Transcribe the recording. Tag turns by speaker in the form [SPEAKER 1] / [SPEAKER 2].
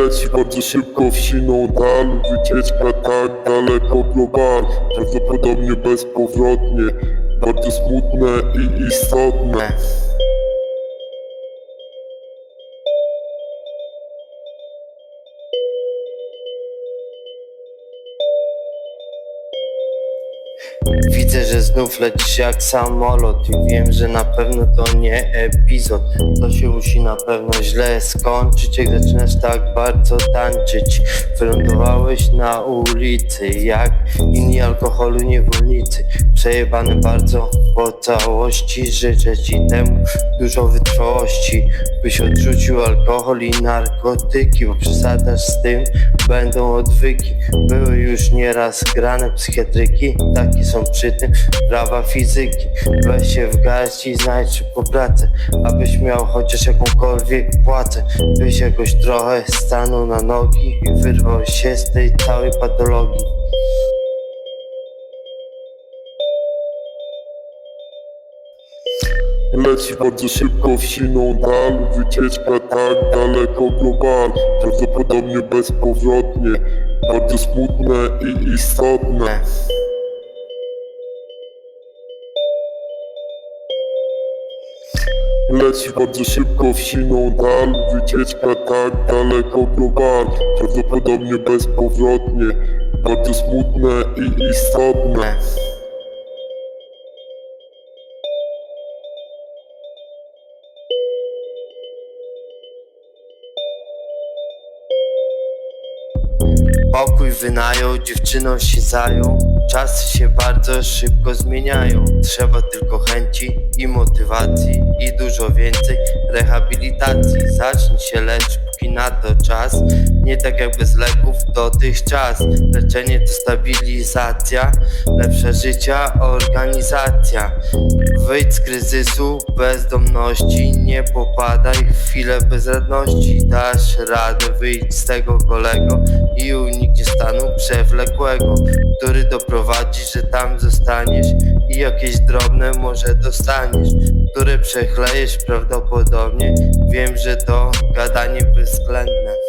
[SPEAKER 1] Leci bardzo szybko w siną dal Wycieczka tak daleko global. Prawdopodobnie bezpowrotnie Bardzo smutne i istotne
[SPEAKER 2] Widzę, że znów lecisz jak samolot i wiem, że na pewno to nie epizod. To się musi na pewno źle skończyć, jak zaczynasz tak bardzo tańczyć. Wylądowałeś na ulicy, jak inni alkoholu niewolnicy Przejebany bardzo po całości, życzę ci temu dużo wytrwałości Byś odrzucił alkohol i narkotyki, bo przesadasz z tym, będą odwyki. Były już nieraz grane psychiatryki, takie są przy tym prawa fizyki. Weź się w garść i znajdź szybko pracę Abyś miał chociaż jakąkolwiek płacę. Byś jakoś trochę stanął na nogi I wyrwał się z tej całej patologii
[SPEAKER 1] Leci bardzo szybko w siną dal Wycieczka tak daleko global Prawdopodobnie bezpowrotnie Bardzo smutne i istotne. Leci bardzo szybko w siną dal Wycieczka tak daleko global Prawdopodobnie bezpowrotnie Bardzo smutne i istotne
[SPEAKER 2] Pokój wynajął, dziewczyną się zajął Czasy się bardzo szybko zmieniają. Trzeba tylko chęci i motywacji. I dużo więcej rehabilitacji. Zacznij się leczyć, póki na to czas. Nie tak jak bez leków dotychczas. Leczenie to stabilizacja Lepsze życia, organizacja. Wyjdź z kryzysu bezdomności. Nie popadaj w chwilę bezradności. Dasz radę wyjść z tego kolego I unikniesz stanu przewlekłego Który doprowadzi, że tam zostaniesz I jakieś drobne może dostaniesz Które przechlejesz prawdopodobnie. Wiem, że to gadanie bezwzględne